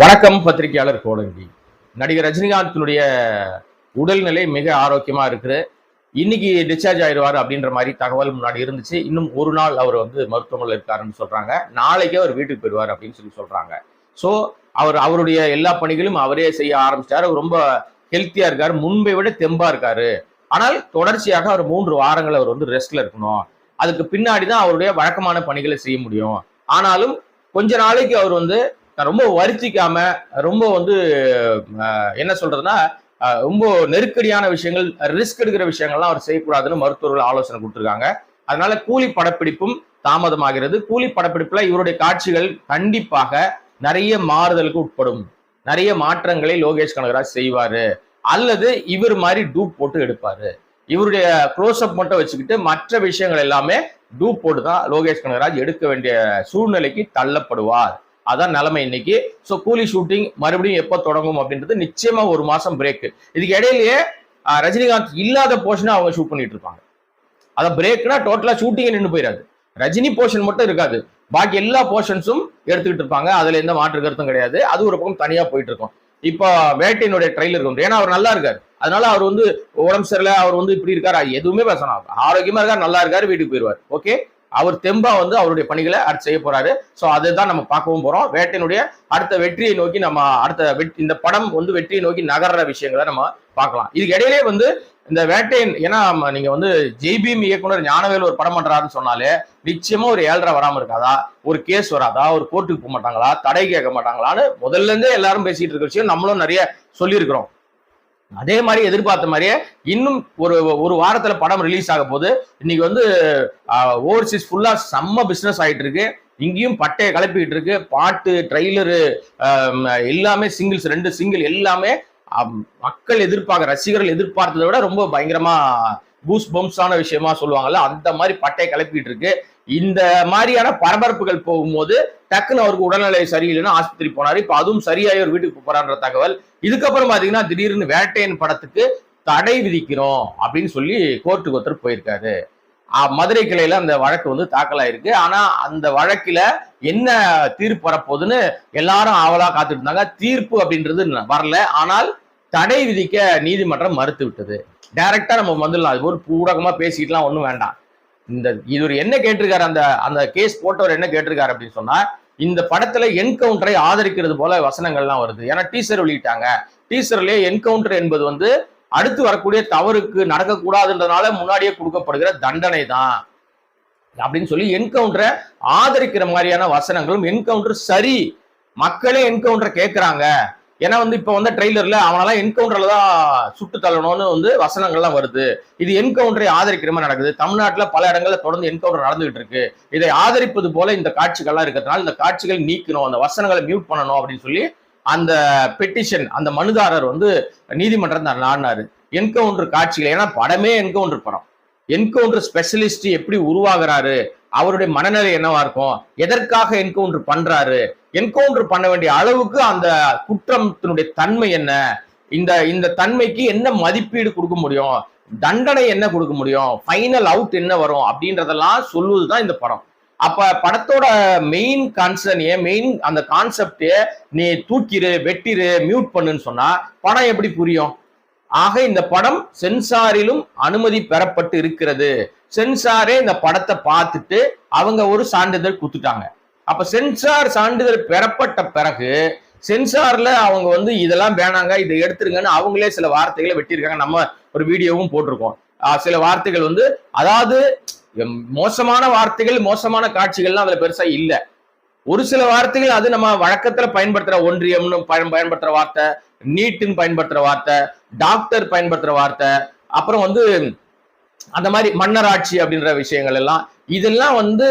வணக்கம் பத்திரிகையாளர் கோடங்கி. நடிகர் ரஜினிகாந்தினுடைய உடல்நிலை மிக ஆரோக்கியமா இருக்குது. இன்னைக்கு டிஸ்சார்ஜ் ஆயிடுவார் அப்படின்ற மாதிரி தகவல் முன்னாடி இருந்துச்சு. இன்னும் ஒரு நாள் அவர் வந்து மருத்துவமனையில் இருக்காருன்னு சொல்றாங்க. நாளைக்கே அவர் வீட்டுக்கு போயிடுவார் அப்படின்னு சொல்லி சொல்றாங்க. ஸோ அவர் அவருடைய எல்லா பணிகளும் அவரே செய்ய ஆரம்பிச்சிட்டாரு. அவர் ரொம்ப ஹெல்த்தியா இருக்காரு. முன்பை விட தெம்பா இருக்காரு. ஆனால் தொடர்ச்சியாக அவர் மூன்று வாரங்கள் அவர் வந்து ரெஸ்ட்ல இருக்கணும். அதுக்கு பின்னாடி தான் அவருடைய வழக்கமான பணிகளை செய்ய முடியும். ஆனாலும் கொஞ்ச நாளைக்கு அவர் வந்து ரொம்ப வருத்திக்காம ரொம்ப வந்து என்ன சொல்றதுன்னா ரொம்ப நெருக்கடியான விஷயங்கள் ரிஸ்க் எடுக்கிற விஷயங்கள்லாம் அவர் செய்யக்கூடாதுன்னு மருத்துவர்கள் ஆலோசனை கொடுத்துருக்காங்க. அதனால கூலி படப்பிடிப்பும் தாமதமாகிறது. கூலி படப்பிடிப்புல இவருடைய காட்சிகள் கண்டிப்பாக நிறைய மாறுதலுக்கு உட்படும். நிறைய மாற்றங்களை லோகேஷ் கனகராஜ் செய்வாரு. அல்லது இவர் மாதிரி டூப் போட்டு எடுப்பாரு. இவருடைய க்ளோஸ்அப் மட்டும் வச்சுக்கிட்டு மற்ற விஷயங்கள் எல்லாமே டூப் போட்டு தான் லோகேஷ் கனகராஜ் எடுக்க வேண்டிய சூழ்நிலைக்கு தள்ளப்படுவார். அதான் நிலைமை இன்னைக்கு. ஸோ கூலி ஷூட்டிங் மறுபடியும் எப்போ தொடங்கும் அப்படின்றது நிச்சயமா ஒரு மாசம் பிரேக் இதுக்கு இடையிலேயே ரஜினிகாந்த் இல்லாத போர்ஷனை அவங்க ஷூட் பண்ணிட்டு இருப்பாங்க. அதான் பிரேக்னா டோட்டலா ஷூட்டிங்கே நின்று போயிடாது ரஜினி போர்ஷன் மட்டும் இருக்காது. பாக்கி எல்லா போர்ஷன்ஸும் எடுத்துக்கிட்டு இருப்பாங்க. அதுல எந்த மாற்று கருத்தும் கிடையாது. அது ஒரு பக்கம் தனியா போயிட்டு இருக்கும். இப்போ வேட்டையினுடைய ட்ரெயிலர் இருக்கும் ஏன்னா அவர் நல்லா இருக்காரு. அதனால அவர் வந்து உடம்பு சரியில்லை அவர் வந்து இப்படி இருக்காரு. அது எதுவுமே பேசணும் ஆரோக்கியமா இருக்காரு நல்லா இருக்காரு வீட்டுக்கு போயிடுவார். ஓகே அவர் தெம்பா வந்து அவருடைய பணிகளை அடுத்து செய்ய போறாரு. ஸோ அதுதான் நம்ம பார்க்கவும் போறோம். வேட்டையினுடைய அடுத்த வெற்றியை நோக்கி நம்ம அடுத்த வெற்றி இந்த படம் வந்து வெற்றியை நோக்கி நகர்ற விஷயங்களை நம்ம பார்க்கலாம். இதுக்கு இடையிலே வந்து இந்த வேட்டையன் ஏன்னா நம்ம நீங்க வந்து ஜெய்பீம் இயக்குனர் ஞானவேல் ஒரு படம் பண்றாருன்னு சொன்னாலே நிச்சயமா ஒரு ஏழரை வராம இருக்காதா? ஒரு கேஸ் வராதா? ஒரு கோர்ட்டுக்கு போக மாட்டாங்களா? தடை கேட்க மாட்டாங்களான்னு முதல்ல இருந்தே எல்லாரும் பேசிட்டு இருக்க விஷயம் நம்மளும் நிறைய சொல்லியிருக்கிறோம். அதே மாதிரி எதிர்பார்த்த மாதிரியே இன்னும் ஒரு ஒரு வாரத்துல படம் ரிலீஸ் ஆக போது இன்னைக்கு வந்து ஓவர்சீஸ் ஃபுல்லா செம்ம பிசினஸ் ஆயிட்டு இருக்கு. இங்கேயும் பட்டையை கிளப்பிக்கிட்டு இருக்கு. பாட்டு ட்ரெய்லரு எல்லாமே சிங்கிள்ஸ் ரெண்டு சிங்கிள் எல்லாமே மக்கள் எதிர்பார்க்க ரசிகர்கள் எதிர்பார்த்ததை விட ரொம்ப பயங்கரமா பூஸ் பம்ப்ஸான விஷயமா சொல்லுவாங்கல்ல அந்த மாதிரி பட்டையை கிளப்பிட்டு இருக்கு. இந்த மாதிரியான பரபரப்புகள் போகும்போது டக்குன்னு அவருக்கு உடல்நிலை சரியில்லைன்னா ஆஸ்பத்திரி போனார். இப்போ அதுவும் சரியாகி ஒரு வீட்டுக்கு போறான்ற தகவல். இதுக்கப்புறம் பார்த்தீங்கன்னா திடீர்னு வேட்டையன் படத்துக்கு தடை விதிக்கிறோம் அப்படின்னு சொல்லி கோர்ட்டுக்கு ஒருத்தர் போயிருக்காரு. மதுரை கிளையில அந்த வழக்கு வந்து தாக்கலாயிருக்கு. ஆனா அந்த வழக்குல என்ன தீர்ப்பு வரப்போகுதுன்னு எல்லாரும் ஆவலா காத்துட்டு இருந்தாங்க. தீர்ப்பு அப்படின்றது வரல. ஆனால் தடை விதிக்க நீதிமன்றம் மறுத்து விட்டது டைரக்டா நம்ம வந்துடலாம். அது ஒரு ஊடகமா பேசிக்கலாம் ஒண்ணும் வேண்டாம். இந்த இவர் என்ன கேட்டிருக்காரு அந்த அந்த கேஸ் போட்டவர் என்ன கேட்டிருக்காரு அப்படின்னு சொன்னா இந்த படத்துல என்கவுண்டரை ஆதரிக்கிறது போல வசனங்கள்லாம் வருது. ஏன்னா டீசர் வெளியிட்டாங்க. டீசர்லயே என்கவுண்டர் என்பது வந்து அடுத்து வரக்கூடிய தவறுக்கு நடக்கக்கூடாதுன்றதுனால முன்னாடியே கொடுக்கப்படுகிற தண்டனை தான். அப்படின்னு சொல்லி என்கவுண்டரை ஆதரிக்கிற மாதிரியான வசனங்களும் என்கவுண்டர் சரி. மக்களே என்கவுண்டரை கேட்குறாங்க ஏன்னா வந்து இப்ப வந்த ட்ரெய்லர்ல அவனெல்லாம் என்கவுண்டர்ல தான் சுட்டு தள்ளணும்னு வந்து வசனங்கள்லாம் வருது. இது என்கவுண்டரை ஆதரிக்கிற மாதிரி நடக்குது. தமிழ்நாட்டுல பல இடங்கள்ல தொடர்ந்து என்கவுண்டர் நடந்துகிட்டு இருக்கு. இதை ஆதரிப்பது போல இந்த காட்சிகள்லாம் இருக்கிறதுனால இந்த காட்சிகள் நீக்கணும் அந்த வசனங்களை மியூட் பண்ணணும் அப்படின்னு சொல்லி அந்த பெட்டிஷன் அந்த மனுதாரர் வந்து நீதிமன்றம் தான் நாடினாரு. என்கவுண்டர் காட்சிகள் ஏன்னா படமே என்கவுண்டர் படம். என்கவுண்டர் ஸ்பெஷலிஸ்ட் எப்படி உருவாகிறாரு? அவருடைய மனநிலை என்னவா இருக்கும்? எதற்காக என்கவுண்டர் பண்றாரு? என்கவுண்டர் பண்ண வேண்டிய அளவுக்கு அந்த குற்றத்தினுடைய தன்மை என்ன? இந்த இந்த தன்மைக்கு என்ன மதிப்பீடு கொடுக்க முடியும்? தண்டனை என்ன கொடுக்க முடியும்? ஃபைனல் அவுட் என்ன வரும்? அப்படின்றதெல்லாம் சொல்லுவதுதான் இந்த படம். அப்ப படத்தோட மெயின் கான்சர்ன் மெயின் அந்த கான்செப்டே நீ தூக்கிரு வெட்டிடு மியூட் பண்ணுன்னு சொன்னா படம் எப்படி புரியும்? ஆக இந்த படம் சென்சாரிலும் அனுமதி பெறப்பட்டு இருக்கிறது. சென்சாரே இந்த படத்தை பார்த்துட்டு அவங்க ஒரு சான்றிதழ் கொடுத்துட்டாங்க. அப்ப சென்சார் சான்றிதழ் பெறப்பட்ட பிறகு சென்சார்ல அவங்க வந்து இதெல்லாம் வேணாங்க இதை எடுத்துருங்கன்னு அவங்களே சில வார்த்தைகளை வெட்டியிருக்காங்க. நம்ம ஒரு வீடியோவும் போட்டிருக்கோம். சில வார்த்தைகள் வந்து அதாவது மோசமான வார்த்தைகள் மோசமான காட்சிகள்லாம் அதுல பெருசா இல்லை. ஒரு சில வார்த்தைகள் அது நம்ம வழக்கத்துல பயன்படுத்துற ஒன்றியம்னு பயன்படுத்துற வார்த்தை நீட்டுன்னு பயன்படுத்துற வார்த்தை டாக்டர் பயன்படுத்துற வார்த்தை அப்புறம் வந்து அந்த மாதிரி மன்னராட்சி அப்படின்ற விஷயங்கள் எல்லாம் இதெல்லாம் வந்து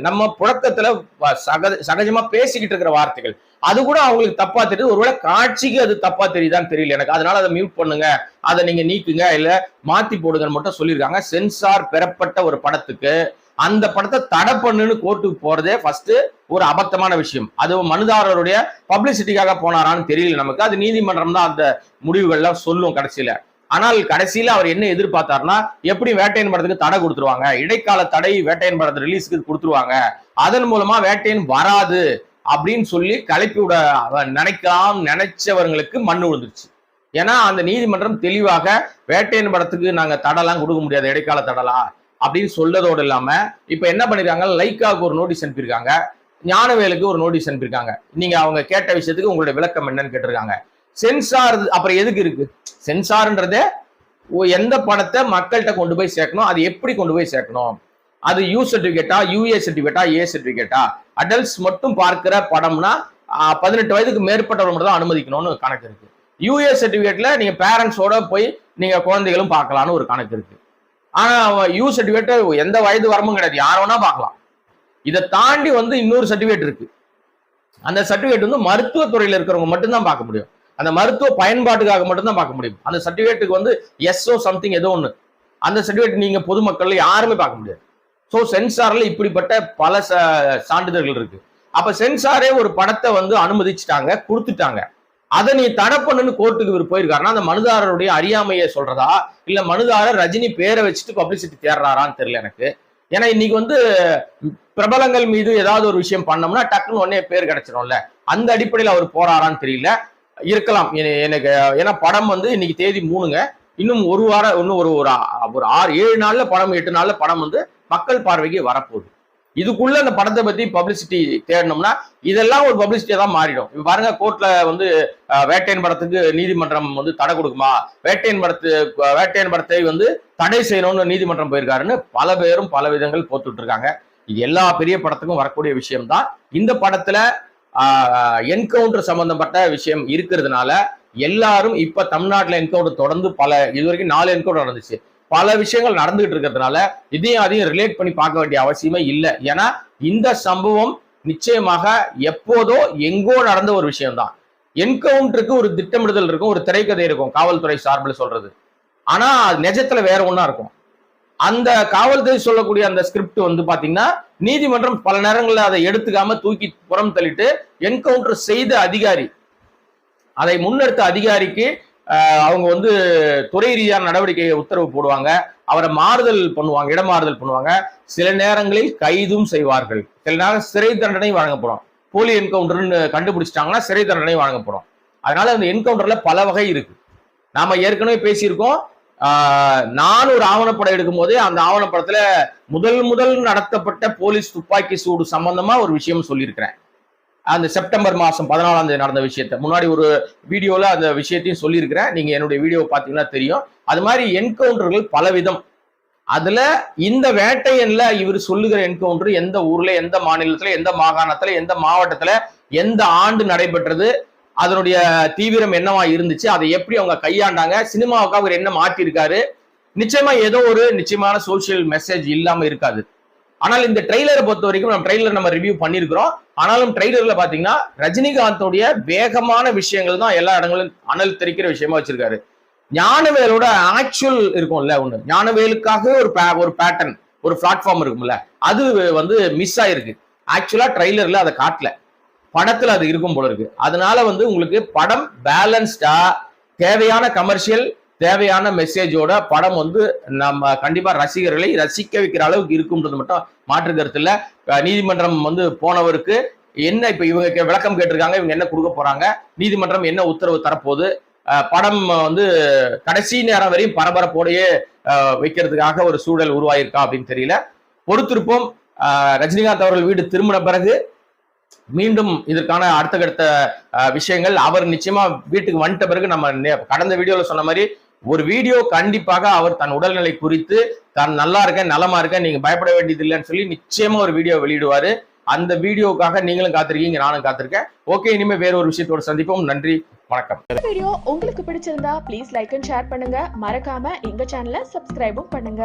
நம்ம புழக்கத்துல சக சகஜமா பேசிக்கிட்டு இருக்கிற வார்த்தைகள். அது கூட அவங்களுக்கு தப்பா தெரியுது. ஒருவேளை காட்சிக்கு அது தப்பா தெரியுதான்னு தெரியல எனக்கு. அதனால அதை மியூட் பண்ணுங்க. அதை நீங்க நீக்குங்க. இல்ல மாத்தி போடுங்கன்னு மட்டும் சொல்லியிருக்காங்க. சென்சார் பெறப்பட்ட ஒரு படத்துக்கு அந்த படத்தை தடை பண்ணுன்னு கோர்ட்டுக்கு போறதே ஃபர்ஸ்ட் ஒரு அபத்தமான விஷயம். அது மனுதாரருடைய பப்ளிசிட்டிக்காக போனாரான்னு தெரியல நமக்கு. அது நீதிமன்றம் தான் அந்த முடிவுகள்லாம் சொல்லும் கடைசியில. ஆனால் கடைசியில அவர் என்ன எதிர்பார்த்தாருன்னா எப்படி வேட்டையன் படத்துக்கு தடை கொடுத்துருவாங்க? இடைக்கால தடை வேட்டையன் படத்தை ரிலீஸ்க்கு கொடுத்துருவாங்க. அதன் மூலமா வேட்டையன் வராது அப்படின்னு சொல்லி கலப்பி விட அவ- நினைக்கலாம் நினைச்சவர்களுக்கு மண்ணு விழுந்துருச்சு. ஏன்னா அந்த நீதிமன்றம் தெளிவாக வேட்டையன் படத்துக்கு நாங்க தடலாம் கொடுக்க முடியாது. இடைக்கால தடலா அப்படின்னு சொல்லதோடு இல்லாம இப்ப என்ன பண்ணிருக்காங்க? லைக்காவுக்கு ஒரு நோட்டீஸ் அனுப்பியிருக்காங்க. ஞானவேலுக்கு ஒரு நோட்டீஸ் அனுப்பியிருக்காங்க. நீங்க அவங்க கேட்ட விஷயத்துக்கு உங்களுடைய விளக்கம் என்னன்னு கேட்டிருக்காங்க. சென்சார் அப்புறம் எதுக்கு இருக்கு? சென்சார்ன்றதே எந்த படத்தை மக்கள்கிட்ட கொண்டு போய் சேர்க்கணும்? அது எப்படி கொண்டு போய் சேர்க்கணும்? அது யூ சர்டிபிகேட்டா யூஏ சர்டிபிகேட்டா ஏ சர்டிபிகேட்டா அடல்ட்ஸ் மட்டும் பார்க்கிற படம்னா பதினெட்டு வயதுக்கு மேற்பட்டவங்க மட்டும் தான் அனுமதிக்கணும்னு ஒரு கணக்கு இருக்கு. யூஏ சர்டிபிகேட்ல நீங்க பேரண்ட்ஸோட போய் நீங்க குழந்தைகளும் பார்க்கலான்னு ஒரு கணக்கு இருக்கு. ஆனா யூ சர்டிபிகேட் எந்த வயது வரமும் கிடையாது. யார் வேணா பார்க்கலாம். இதை தாண்டி வந்து இன்னொரு சர்டிபிகேட் இருக்கு. அந்த சர்டிபிகேட் வந்து மருத்துவத்துறையில் இருக்கிறவங்க மட்டும்தான் பார்க்க முடியும். அந்த மருத்துவ பயன்பாட்டுக்காக மட்டும்தான் பார்க்க முடியும். அந்த சர்டிபிகேட்டுக்கு வந்து எஸ்ஓ சம்திங் ஏதோ ஒன்று அந்த சர்டிபிகேட் நீங்க பொதுமக்கள் யாருமே பார்க்க முடியாது. ஸோ சென்சார்ல இப்படிப்பட்ட பல ச- சான்றிதழ்கள் இருக்கு. அப்ப சென்சாரே ஒரு படத்தை வந்து அனுமதிச்சுட்டாங்க கொடுத்துட்டாங்க. அதை நீ தடை பண்ணுன்னு கோர்ட்டுக்கு இவர் போயிருக்காருன்னா அந்த மனுதாரருடைய அறியாமையை சொல்றதா? இல்ல மனுதாரர் ரஜினி பேரை வச்சுட்டு பப்ளிசிட்டி தேடுறாரான்னு தெரியல எனக்கு. ஏன்னா இன்னைக்கு வந்து பிரபலங்கள் மீது ஏதாவது ஒரு விஷயம் பண்ணோம்னா டக்குன்னு உடனே பேர் கிடைச்சிடும்ல. அந்த அடிப்படையில் அவர் போறாரான்னு தெரியல. இருக்கலாம். எனக்கு ஏன்னா படம் வந்து இன்னைக்கு தேதி மூணுங்க. இன்னும் ஒரு வாரம் இன்னும் ஒரு ஒரு ஒரு ஆறு ஏழு நாள்ல படம் எட்டு நாள்ல படம் வந்து மக்கள் பார்வைக்கு வரப்போகுது. இதுக்குள்ள அந்த படத்தை பத்தி பப்ளிசிட்டி தேடணும்னா இதெல்லாம் ஒரு பப்ளிசிட்டியா தான் மாறிடும். இப்ப பாருங்க கோர்ட்ல வந்து வேட்டையன் படத்துக்கு நீதிமன்றம் வந்து தடை கொடுக்குமா? வேட்டையன் படத்து வேட்டையன் படத்தை வந்து தடை செய்யணும்னு நீதிமன்றம் போயிருக்காருன்னு பல பேரும் பல விதங்கள் போத்துட்டு இருக்காங்க இது எல்லா பெரிய படத்துக்கும் வரக்கூடிய விஷயம்தான். இந்த படத்துல என்கவுண்டர் சம்பந்தப்பட்ட விஷயம் இருக்கிறதுனால எல்லாரும் இப்ப தமிழ்நாட்டில் என்கவுண்டர் தொடர்ந்து பல இது வரைக்கும் நாலு என்கவுண்டர் நடந்துச்சு. பல விஷயங்கள் நடந்துகிட்டு இருக்கிறதுனால இதையும் அதையும் ரிலேட் பண்ணி பார்க்க வேண்டிய அவசியமே இல்லை. ஏன்னா இந்த சம்பவம் நிச்சயமாக எப்போதோ எங்கோ நடந்த ஒரு விஷயம்தான். என்கவுண்டருக்கு ஒரு திட்டமிடுதல் இருக்கும் ஒரு திரைக்கதை இருக்கும் காவல்துறை சார்பில் சொல்றது. ஆனா அது நிஜத்துல வேற ஒண்ணா இருக்கும். அந்த காவல்துறை சொல்லக்கூடிய அந்த ஸ்கிரிப்ட் வந்து பாத்தீங்கன்னா நீதிமன்றம் பல நேரங்களில் அதை எடுத்துக்காம தூக்கி புறம் தள்ளிட்டு என்கவுண்டர் செய்த அதிகாரி அதை முன்னெடுத்த அதிகாரிக்கு அவங்க வந்து துறை ரீதியான நடவடிக்கை உத்தரவு போடுவாங்க. அவரை மாறுதல் பண்ணுவாங்க இடமாறுதல் பண்ணுவாங்க. சில நேரங்களில் கைதும் செய்வார்கள். சில நேரம் சிறை தண்டனை வழங்கப்படும் போலி என்கவுண்டர்னு கண்டுபிடிச்சிட்டாங்கன்னா சிறை தண்டனை வழங்கப்படும் அதனால அந்த என்கவுண்டர்ல பல வகை இருக்கு. நாம ஏற்கனவே பேசியிருக்கோம். நானும் நான் ஒரு ஆவணப்படம் எடுக்கும் போதே அந்த ஆவணப்படத்துல முதல் முதல் நடத்தப்பட்ட போலீஸ் துப்பாக்கி சூடு சம்பந்தமா ஒரு விஷயம் சொல்லியிருக்கிறேன். அந்த செப்டம்பர் மாதம் பதினாலாம் தேதி நடந்த விஷயத்த. முன்னாடி ஒரு வீடியோவில் அந்த விஷயத்தையும் சொல்லியிருக்கிறேன். நீங்கள் என்னுடைய வீடியோ பார்த்தீங்கன்னா தெரியும். அது மாதிரி என்கவுண்டர்கள் பலவிதம். அதுல இந்த வேட்டையன்ல இவர் சொல்லுகிற என்கவுண்டர் எந்த ஊர்ல எந்த மாநிலத்துல எந்த மாகாணத்துல எந்த மாவட்டத்துல எந்த ஆண்டு நடைபெற்றது அதனுடைய தீவிரம் என்னவா இருந்துச்சு அதை எப்படி அவங்க கையாண்டாங்க சினிமாவுக்கு அவர் என்ன மாற்றிருக்காரு நிச்சயமா ஏதோ ஒரு நிச்சயமான சோஷியல் மெசேஜ் இல்லாம இருக்காது. ஆனால் இந்த ட்ரெய்லரை பொறுத்த வரைக்கும் நம்ம ட்ரெய்லர் நம்ம ரிவ்யூ பண்ணியிருக்கிறோம். ஆனாலும் ட்ரெய்லர்ல பாத்தீங்கன்னா ரஜினிகாந்தோடைய வேகமான விஷயங்கள் தான் எல்லா இடங்களும் அனல் தெரிக்கிற விஷயமா வச்சிருக்காரு. ஞானவேலோட ஆக்சுவல் இருக்கும்ல ஒண்ணு. ஞானவேலுக்காக ஒரு ஒரு பேட்டர்ன் ஒரு பிளாட்ஃபார்ம் இருக்கும்ல. அது வந்து மிஸ் ஆயிருக்கு. ஆக்சுவலா ட்ரெய்லர்ல அதை காட்டல. படத்துல அது இருக்கும் போல இருக்கு. அதனால வந்து உங்களுக்கு படம் பேலன்ஸ்டா தேவையான கமர்ஷியல் தேவையான மெசேஜோட படம் வந்து நம்ம கண்டிப்பா ரசிகர்களை ரசிக்க வைக்கிற அளவுக்கு இருக்கும்ன்றது மட்டும் மாற்று கருத்து இல்ல. நீதிமன்றம் வந்து போனவருக்கு என்ன இப்ப இவங்க விளக்கம் கேட்டிருக்காங்க இவங்க என்ன கொடுக்க போறாங்க நீதிமன்றம் என்ன உத்தரவு தரப்போகுது படம் வந்து கடைசி நேரம் வரையும் பரபரப்போடையே வைக்கிறதுக்காக ஒரு சூழல் உருவாயிருக்கா அப்படின்னு தெரியல. பொறுத்திருப்போம் ரஜினிகாந்த் அவர்கள் வீடு திரும்பின பிறகு மீண்டும் இதற்கான அடுத்த கடுத்த விஷயங்கள் அவர் நிச்சயமா வீட்டுக்கு வந்துட்ட பிறகு நம்ம நே- கடந்த வீடியோல சொன்ன மாதிரி ஒரு வீடியோ கண்டிப்பாக அவர் தன் உடல்நிலை குறித்து தான் நல்லா இருக்கேன் நலமா இருக்கேன் நீங்க பயப்பட வேண்டியது இல்லைன்னு சொல்லி நிச்சயமா ஒரு வீடியோ வெளியிடுவாரு. அந்த வீடியோக்காக நீங்களும் காத்திருக்கீங்க நானும் காத்திருக்கேன். ஓகே இனிமே வேற ஒரு விஷயத்தோட சந்திப்போம். நன்றி வணக்கம். வீடியோ உங்களுக்கு பிடிச்சிருந்தா ப்ளீஸ் லைக் அண்ட் ஷேர் பண்ணுங்க. மறக்காம எங்க சேனலை சப்ஸ்கிரைபும் பண்ணுங்க.